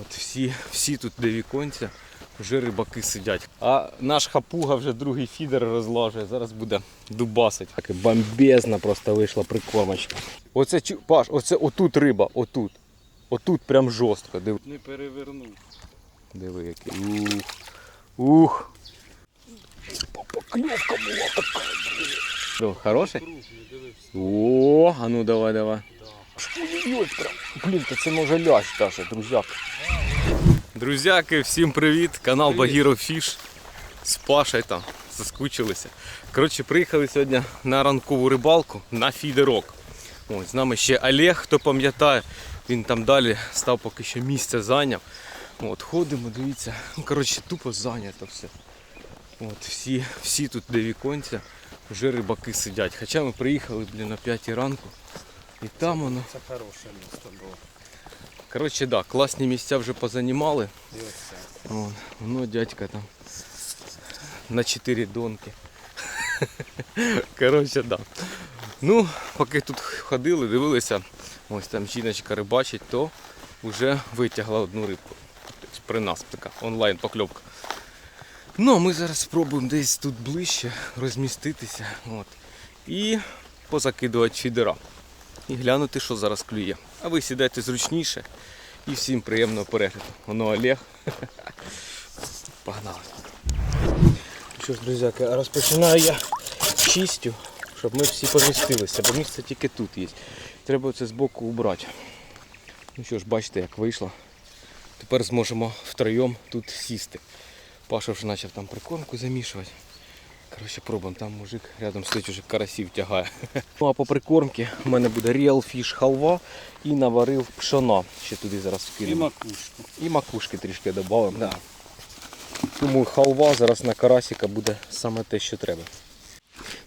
От всі, всі тут де віконця, вже рибаки сидять. А наш хапуга вже другий фідер розлажує. Зараз буде дубасить. Так бомбезна просто вийшла прикормочка. Оце Паш, оце отут риба, отут. Отут прям жорстко. Диви, Не перевернув. диви який. Ух. Ух. Покльовка була така. Хороший? О, а ну давай, давай. Ой, прям. Блін, та це може лящ даже, друзяк. Друзяки, всім привіт! Канал Багіро Фіш. З Пашей там заскучилися. Коротше, приїхали сьогодні на ранкову рибалку на фідерок. Ось, з нами ще Олег, хто пам'ятає, він там далі став поки що місце зайняв. От, ходимо, дивіться. Ну, коротше, тупо зайнято все. От, всі, всі тут де віконця, вже рибаки сидять. Хоча ми приїхали блін, на 5 ранку. І там воно. Це хороше місто було. Коротше, да, класні місця вже позанімали. Вон, воно дядька там на 4 донки. Коротше, да. Ну, поки тут ходили, дивилися, ось там жіночка рибачить, то вже витягла одну рибку. Тобто при нас така онлайн покльовка. Ну, а ми зараз спробуємо десь тут ближче розміститися. От. І позакидувати фідера. І глянути, що зараз клює. А ви сідайте зручніше і всім приємного перегляду. Воно Олег. Погнали. Що ж, друзяки, розпочинаю я чистю, щоб ми всі помістилися, бо місце тільки тут є. Треба це збоку убрати. Ну що ж, бачите, як вийшло. Тепер зможемо втроєм тут сісти. Паша вже почав там прикормку замішувати. Коротше, пробуємо, там мужик рядом стоїть уже карасів тягає. Ну а по прикормці в мене буде Real Fish халва і наварив пшона. Ще туди зараз І вкинемо. макушку. І макушки трішки додамо. Да. Тому халва зараз на карасика буде саме те, що треба.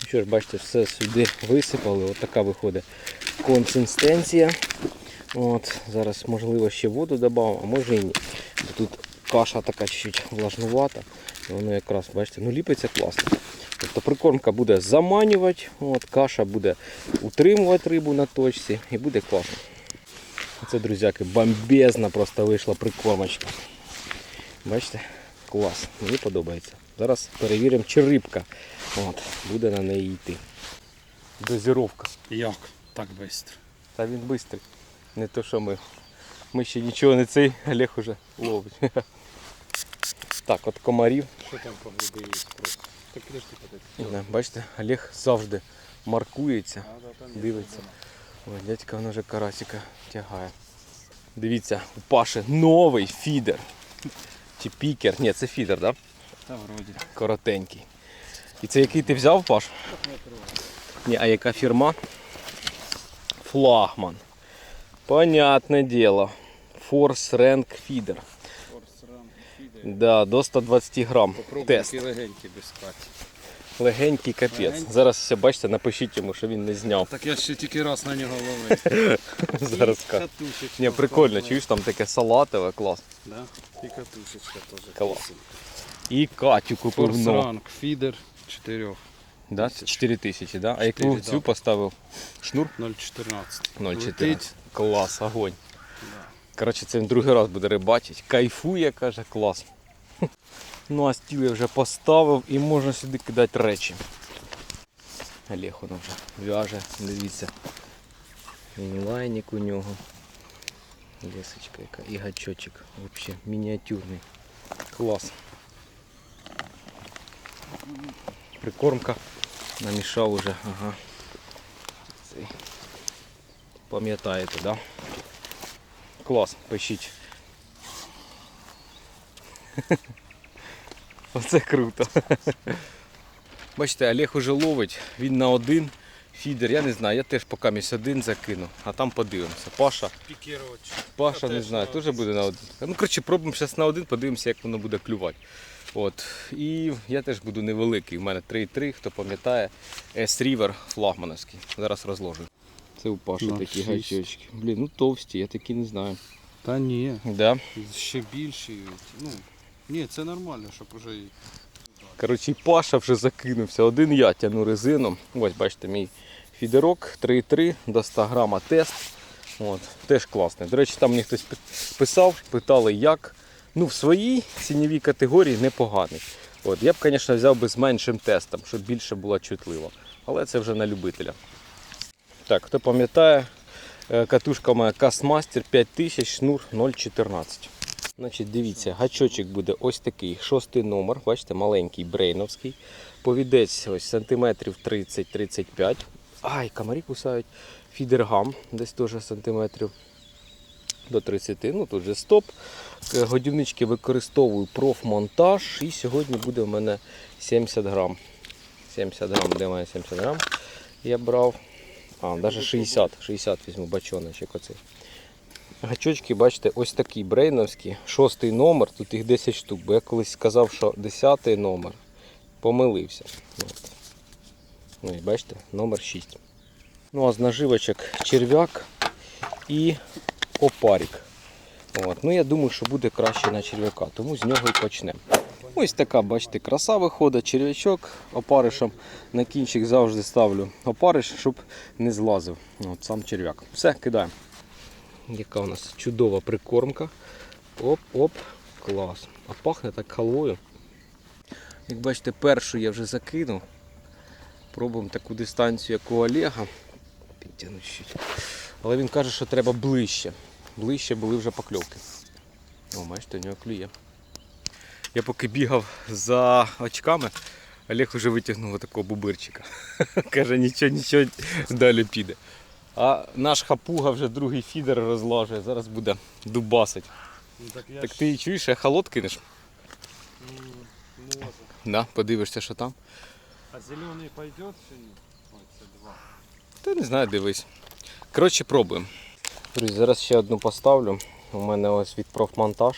Ну Що ж, бачите, все сюди висипали. От така виходить консистенція. От, зараз можливо ще воду додамо, а може і ні. Тут каша така чуть влажнувата. І воно якраз, бачите, ну ліпиться класно. Тобто прикормка буде заманювати, от, каша буде утримувати рибу на точці і буде класно. Це, друзяки, бомбезна просто вийшла прикормочка. Бачите? Клас, мені подобається. Зараз перевіримо, чи рибка от, буде на неї йти. Дозіровка. Як? Так швидко. Та він швидкий. Не то, що ми. Ми ще нічого не цей, Олег уже ловить. Так, от комарів. Що там по? Так підожди, Бачите, Олег завжди маркується. Дивиться. Ой, дядька воно вже карасика тягає. Дивіться, у Паші новий фідер. Чи пікер. Ні, це фідер, так? Да? Та вроді. Коротенький. І це який ти взяв, Паш? Ні, а яка фірма? Флагман. Понятне діло. Force Rank Feeder. Да, до 120 грам. Попробуй Тест. який легенький без каті. Легенький капець. Легенький. Зараз все бачите, напишіть йому, що він не зняв. Так я ще тільки раз на нього ловив. Зараз І катушечка Ні, прикольно, чуєш, там таке салатове, клас. Да? І катушечка теж. Клас. І Катю купив нову. Форсранг, фідер 4. Да? 4 тисячі, да? А яку 4, цю да. поставив? Шнур? 0,14. 0,14. Летить. Клас, огонь. Коротше, це він другий раз буде рибачити. Кайфує, каже, клас. Ну а стіл я вже поставив і можна сюди кидати речі. Олег воно вже в'яже, дивіться. Мінілайник у нього. Лесочка яка і гачочок. Взагалі мініатюрний. Клас. Прикормка намішав уже, ага. Пам'ятаєте, да? Клас, пишіть. Оце круто. Бачите, Олег уже ловить, він на один фідер, я не знаю, я теж поки місь один закину, а там подивимося. Паша, Пікірович. Паша Я не знаю, теж буде на один. Ну, коротше, пробуємо зараз на один, подивимося, як воно буде клювати. От. І я теж буду невеликий. У мене 3,3, хто пам'ятає, S-River флагмановський. Зараз розложу. Це у Паші На такі шість. гачочки. Блін, ну товсті, я такі не знаю. Та ні. Да? Ще більші. Ну, ні, це нормально, щоб уже Коротше, Паша вже закинувся. Один я тяну резину. Ось бачите, мій фідерок 3,3 до 100 грама тест. От, теж класний. До речі, там мені хтось писав, питали, як. Ну, в своїй ціновій категорії непоганий. От, я б, звісно, взяв би з меншим тестом, щоб більше було чутливо. Але це вже на любителя. Так, хто пам'ятає, е, катушка моя Castmaster 5000, шнур 0,14. Значить, дивіться, гачочок буде ось такий, шостий номер, бачите, маленький брейновський. Повідець ось сантиметрів 30-35. Ай, комарі кусають. Фідергам десь теж сантиметрів до 30. Ну тут же стоп. Е, Годівнички використовую профмонтаж. І сьогодні буде в мене 70 грам. 70 грам, де має 70 грам. Я брав. А, навіть 60. 60 візьму бачоночок оцей. Гачочки, бачите, ось такі брейновські. Шостий номер, тут їх 10 штук, бо я колись сказав, що 10 номер. Помилився. От. Ну і бачите, номер 6. Ну а з наживочок черв'як і опарик. От. Ну я думаю, що буде краще на черв'яка, тому з нього і почнемо. Ось така, бачите, краса виходить, черв'ячок опаришем. На кінчик завжди ставлю опариш, щоб не злазив. От сам черв'як. Все, кидаємо. Яка у нас чудова прикормка. Оп-оп, клас. А пахне так халвою. Як бачите, першу я вже закинув. Пробуємо таку дистанцію, як у Олега. Підтягнути чуть. Але він каже, що треба ближче. Ближче були вже покльовки. О, бачите, у нього клює. Я поки бігав за очками, Олег вже витягнув такого бубирчика. Каже, нічого, нічого далі піде. А наш хапуга вже другий фідер розлажує, зараз буде дубасить. Ну, так я Так ж, ти чуєш, я холод кинеш? м, може. Да, подивишся, що там. А зеленый пойдет чи ні? Ой, це два. Та не знаю, дивись. Коротше, пробуємо. Друзі, зараз ще одну поставлю. У мене ось від профмонтаж.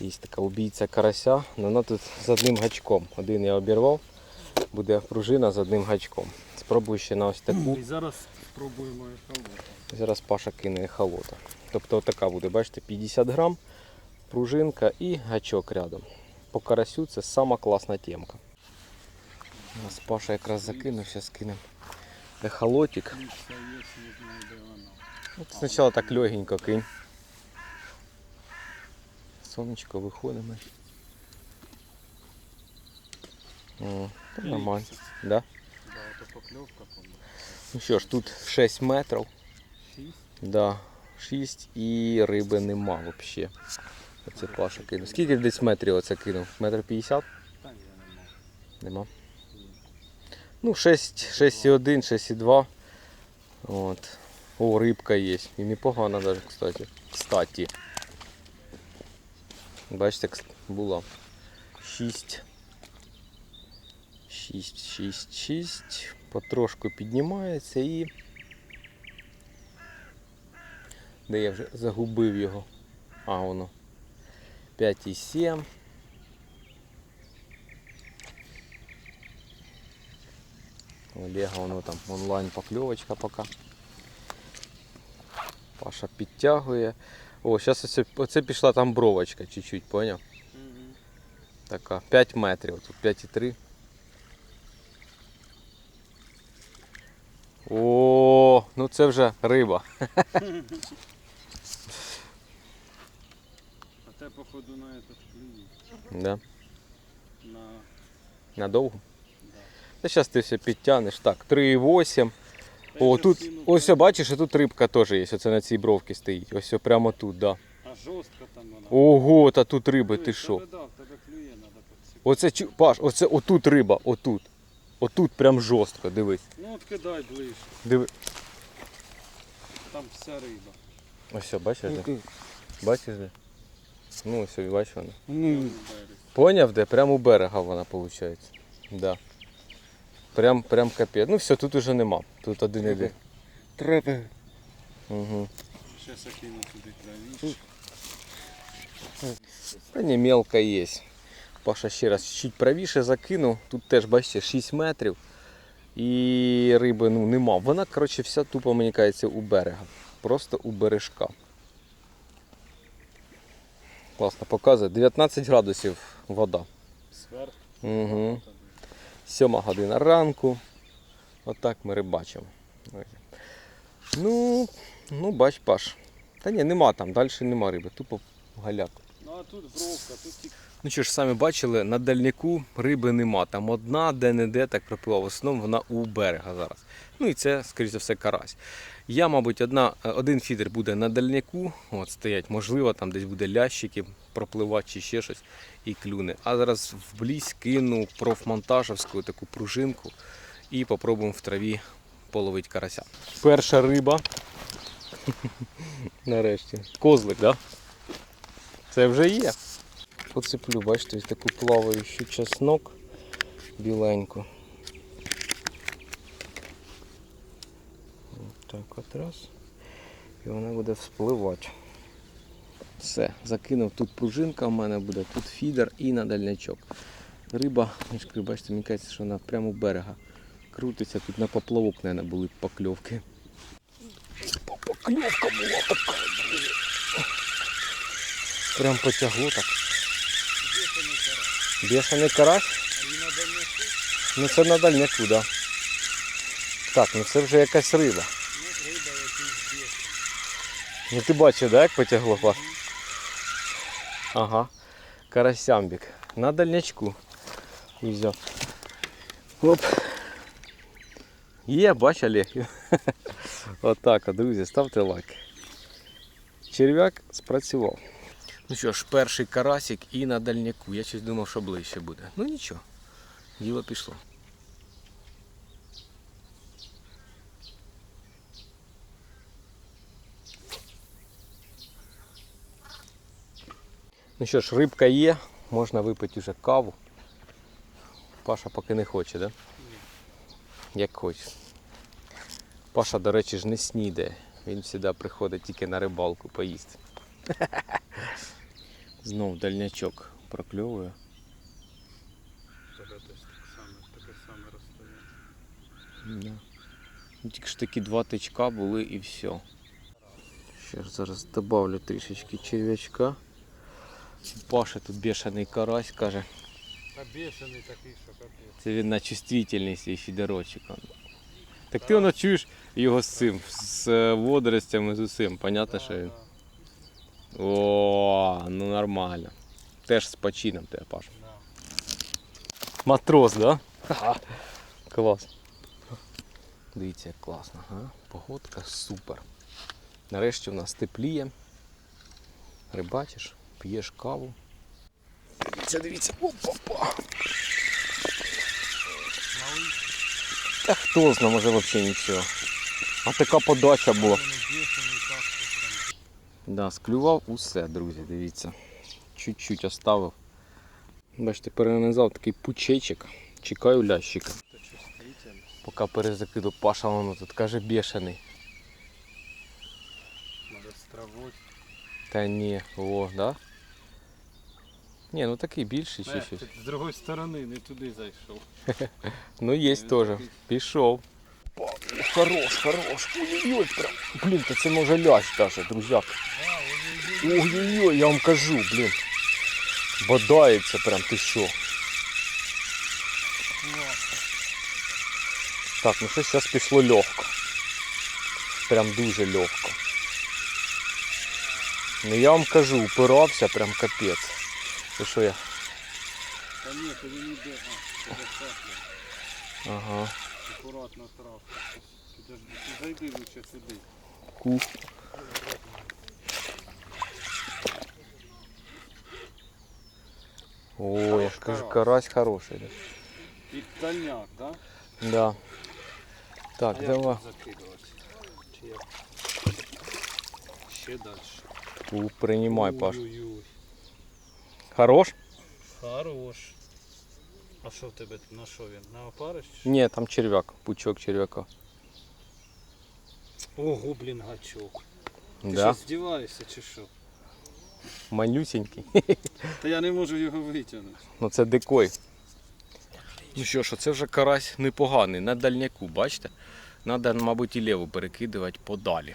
Є така убійця карася. но Вона тут з одним гачком. Один я обірвав. Буде пружина з одним гачком. Спробую ще на ось таку. І зараз спробуємо ехолота. Зараз Паша кине холота. Тобто отака буде, бачите, 50 грам, пружинка і гачок рядом. По карасю це сама класна темка. У нас Паша якраз закинув, зараз кинемо ехолотик. От спочатку так легенько кинь. Сонечко виходимо. О, нормально. Да? Да, то покльовка. Ну що ж, тут 6 метрів. Шість. Да, 6 і риби нема взагалі. Оце Паша кинув. Скільки десь метрів оце кинув? Метр 50? Та ні, нема. Нема. Ну, 6, 6,1, 6,2. От. О, рибка є. І непогана навіть, кстати. Кстати. Бачите, кс- була. 6. 6, 6, 6. Потрошку піднімається і. Де я вже загубив його. А, воно. 5,7. У Олега воно там онлайн покльовочка пока. Паша підтягує. О, зараз оце, оце пішла там бровочка чуть-чуть, поняв? Така 5 метрів, тут 5,3. О, ну це вже риба. А те, походу, на этот клює. Да. На... Надовго? Да. Та зараз ти все підтягнеш. Так, 3,8. О, тут, ось бачиш, а тут рибка теж є. Оце на цій бровці стоїть. Ось прямо тут, да. А жорстко там вона. Ого, та тут риби, ти що? Оце Паш, оце отут риба, отут. Отут прям жорстко, дивись. Ну от кидай ближче, Диви. там вся риба. Ось все, бачиш де? Бачиш де? Ну ось, бачиш вона. Ну, Поняв де? Прямо у берега вона виходить. Да. Прям, прям капець. Ну все, тут уже нема. Тут один іде. Треба. Угу. Зараз я кину туди правіше. Та не мелка є. Паша ще раз чуть правіше закинув. Тут теж, бачите, 6 метрів. І риби ну, нема. Вона, коротше, вся тупо, мені кажеться, у берега. Просто у бережка. Класно показує. 19 градусів вода. Зверху. Угу. Сьома година ранку. Отак ми рибачимо. Ну, ну бач, Паш. Та ні, нема там, далі нема риби, тупо галяк. Ну а тут бровка, тут тільки. Ну що ж, самі бачили, на дальняку риби нема. Там одна, де-не-де так пропливла. В основному вона у берега зараз. Ну і це, скоріш за все, карась. Я, мабуть, одна, один фідер буде на дальняку, от стоять, можливо, там десь буде лящики пропливати чи ще щось і клюне. А зараз вблизь кину профмонтажівську таку пружинку і попробуємо в траві половити карася. Перша риба. Нарешті. Козлик, так? Да? Це вже є. Поцеплю, бачите, ось таку плаваючу чеснок біленьку. От так от раз. І вона буде вспливати. Все, закинув тут пружинка в мене буде, тут фідер і на дальнячок. Риба, я бачите, мені кажеться, що вона прямо у берега крутиться, тут на поплавок, мабуть, були покльовки. Покльовка була така. Прям потягло так. Бешений карась? Ну це на дальняку. Да. Так, ну це вже якась риба. Ну ти бачив, да, як потягло Паш? Ага. Карасямбік. На дальнячку. Взяв. Оп. Є, бач, Олег. Отак, от, друзі, ставте лайк. Черв'як спрацював. Ну що ж, перший карасик і на дальняку. Я щось думав, що ближче буде. Ну нічого, діло пішло. Ну що ж, рибка є, можна випити вже каву. Паша поки не хоче, так? Да? Як хоче. Паша, до речі, ж не снідає. Він завжди приходить тільки на рибалку поїсти. Знов дальнячок прокльовує. Да. Ну, Тільки ж такі два тичка були і все. Ще ж зараз добавлю трішечки черв'ячка. Паша тут бешений карась каже. Та бешений такий, що капець. Це він на чувствительність і фідерочок. Так ти воно чуєш його з цим, з е, водоростями, з усім. Понятно, що він. О, ну нормально. Теж з почином тебе, Паш. Да. Матрос, да? Клас. Дивіться, як класно, га? Погодка супер. Нарешті у нас тепліє. Рибачиш, п'єш каву. Дивіться, дивіться. Опа-па. Та хто знає, може взагалі нічого. А така подача була. Да, склював усе, друзі, дивіться. Чуть-чуть оставив. Бачите, перенизав такий пучечок. Чекаю лящика. Поки перезакиду Паша, воно тут каже бешений. З травою. Та ні, о, да? Ні, ну такий більший чи Е, щось. з другої сторони, не туди зайшов. Ну є Він теж. Пішов. Хорош, хорош. Ой-ой-ой, прям. Блін, то це може лящ даже, друзяк. Ой-ой-ой, я вам кажу, блін. Бодається прям, ти що. Так, ну що зараз пішло легко. Прям дуже легко. Ну я вам кажу, упирався прям капець. Це що я? Та ні, то він іде. А, тебе сахне. Ага. Акуратно травка. Підожди, ти зайди лучше сюди. Ку. О, я Хорош ж кажу, карась. карась хороший. Да. І дальняк, да? да. Так, а як давай. тут закидувати? Чи як? Ще далі. Ку, приймай, Паш. Ой-ой-ой. Хорош? Хорош. А що в тебе на що він? На що? Ні, там черв'як, пучок черв'яка. Ого, блін, гачок. Ти Да? що, здіваєшся чи що? Манюсінький. Та я не можу його витягнути. Ну це дикой. Ну що ж, це вже карась непоганий, на дальняку, бачите? Надо, мабуть, і ліву перекидувати подалі.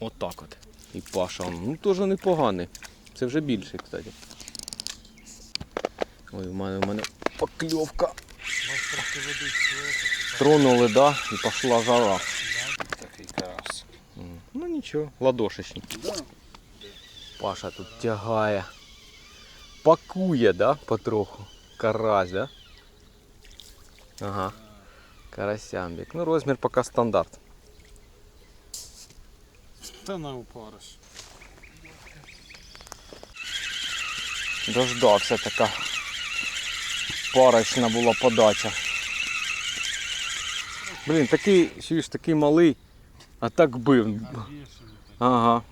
Отак от. І Паша, он, ну теж непоганий. Це вже більший, кстати. Ой, у мене, у мене покльовка. Тронули, да, і пішла жара. Такий карась. нічого, ладошечні. Да. Паша тут тягає. Пакує, да, потроху. Карась, да? Ага. Карасямбік. Ну, розмір поки стандарт. Та на упариш. Дождався така парочна була подача. Блін, такий, чуєш, такий малий, а так бив. Ага.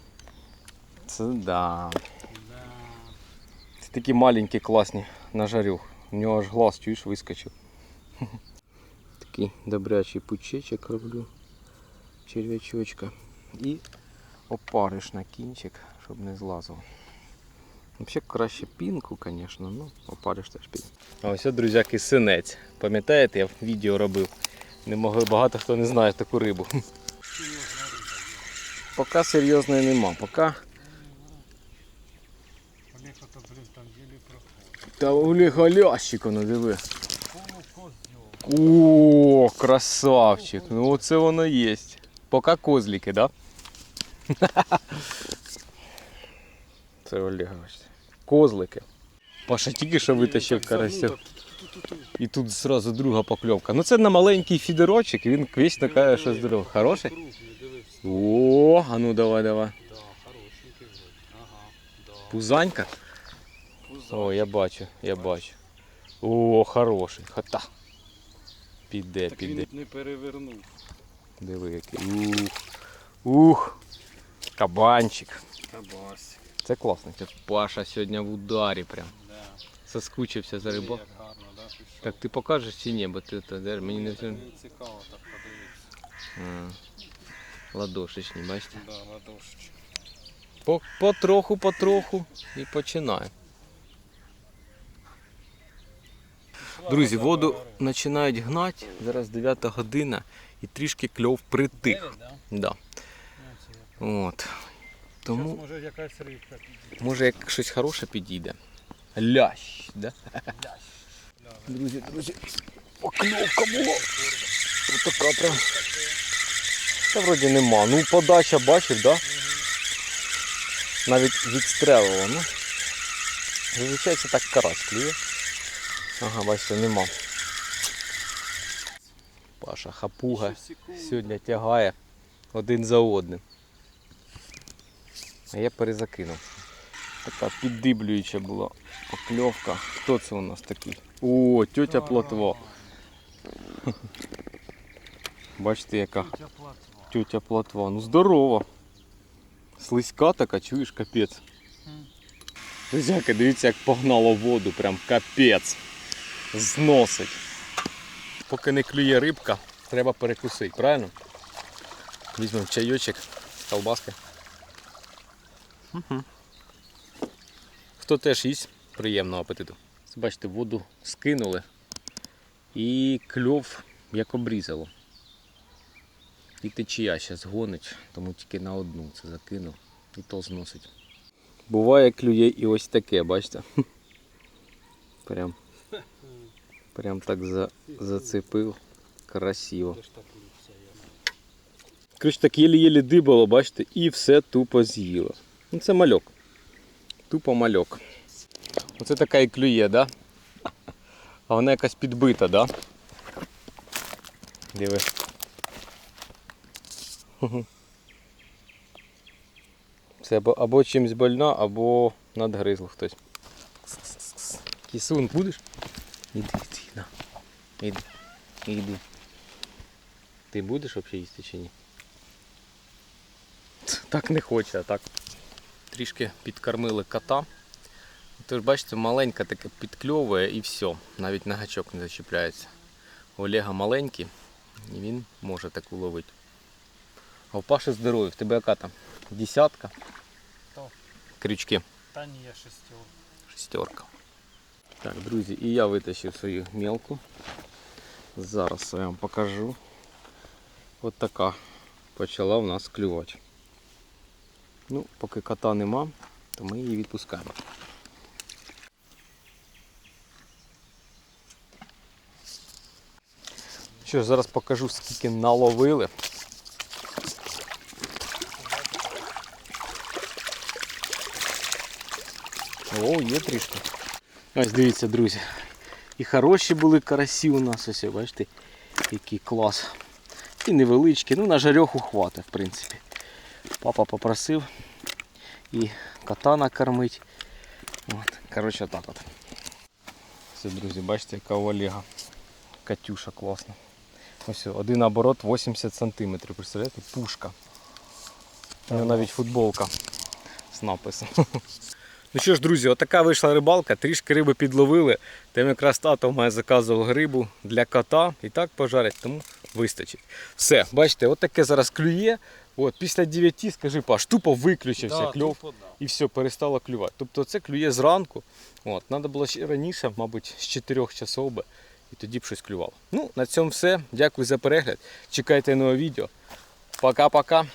Це да. Це такі маленькі класні на жарю. У нього аж глаз, чуєш, вискочив. Такий добрячий пучечок роблю. Черв'ячочка. І опариш на кінчик, щоб не злазив. Взагалі краще пінку, звісно, ну опариш теж пінку. А ось, друзяки, синець. Пам'ятаєте, я відео робив. Не могли, багато хто не знає таку рибу. Поки серйозної нема. Поки. Та Олег Алящик, ну диви. О, красавчик. Ну оце воно є. Поки козлики, да? Це Олег, бачите. Козлики. Паша тільки що витащив карася. І тут зразу друга покльовка. Ну це на маленький фідерочок, він вічно каже, що здорово. Хороший? О, а ну давай, давай. Пузанька? О, я бачу, я бачу. О, хороший. Хата. Піде, Так піде. він не перевернув. Диви який. Ух. Ух. Кабанчик. Кабасик. Це класно. Це Паша сьогодні в ударі прям. Да. Соскучився за рибак. Як гарно, да, пішов. Так ти покажеш чи ні, бо ти то, де, мені не. Мені цікаво так подивитися. Ладошечні, бачите? Да, ладошечки. По, потроху, потроху і починає. Друзі, воду починають гнати. Зараз 9 година і трішки кльов притих. Да? Да. Ну. От. Тому Зараз може якась рибка підійде. може як щось хороше підійде. Лящ, да? Лящ. Друзі, друзі, покльовка була. Ось така прям. Та вроді нема. Ну подача бачив, да? Навіть відстрелила, ну. Зазвичай це так карась клює. Ага, бачите, нема. Паша хапуга сьогодні тягає один за одним. А я перезакинув. Така піддиблююча була покльовка. Хто це у нас такий? О, тьотя плотво. Бачите, яка тьотя плотва. Ну здорова. Слизька така, чуєш, капець. Друзяки, дивіться, як погнало воду, прям капець. Зносить. Поки не клює рибка, треба перекусити, правильно? Візьмемо чайочок, колбаски. Угу. Хто теж їсть, приємного апетиту. Бачите, воду скинули і кльов як обрізало. І течія ще згонить, тому тільки на одну це закинув і то зносить. Буває клює і ось таке, бачите? Прям, прям так за, зацепив. Красиво. Коротше, так єлі-єлі дибало, бачите, і все тупо з'їло. Ну це мальок. Тупо мальок. Оце така і клює, да? А вона якась підбита, да? Диви. Це або, або чимсь больна, або надгризло хтось. Кісун будеш? Іди, іди, на. Іди. Іди. Ти будеш взагалі їсти чи ні? Так не хоче, а так. Трішки підкормили кота. Тож бачите, маленька таке підкльовує і все. Навіть на гачок не зачіпляється. У Олега маленький і він може таку ловити. А у Паші здоров'я, в тебе яка там? Десятка? Хто? Крючки. Та ні, я шестерка. Шестерка. Так, друзі, і я витащив свою мелку. Зараз я вам покажу. От така почала в нас клювати. Ну, Поки кота нема, то ми її відпускаємо. Що зараз покажу, скільки наловили. О, є трішки. Ось дивіться, друзі. І хороші були карасі у нас, ось, бачите, який клас. І невеличкі, ну на жарьоху хвата, в принципі. Папа попросив і кота накормить. От, коротше, так от. Все, друзі, бачите, яка у Олега. Катюша класна. Ось один оборот 80 см. Представляєте? Пушка. У нього навіть футболка з написом. Ну що ж, друзі, отака вийшла рибалка, трішки риби підловили. Тим якраз тато мене заказував рибу для кота і так пожарять, тому вистачить. Все, бачите, отаке зараз клює. От, після 9, скажи, Паш, тупо виключився Да, кльов тупо да. і все, перестало клювати. Тобто це клює зранку. От, треба було ще раніше, мабуть, з 4 часов би, і тоді б щось клювало. Ну, на цьому все. Дякую за перегляд. Чекайте нове відео. Пока-пока.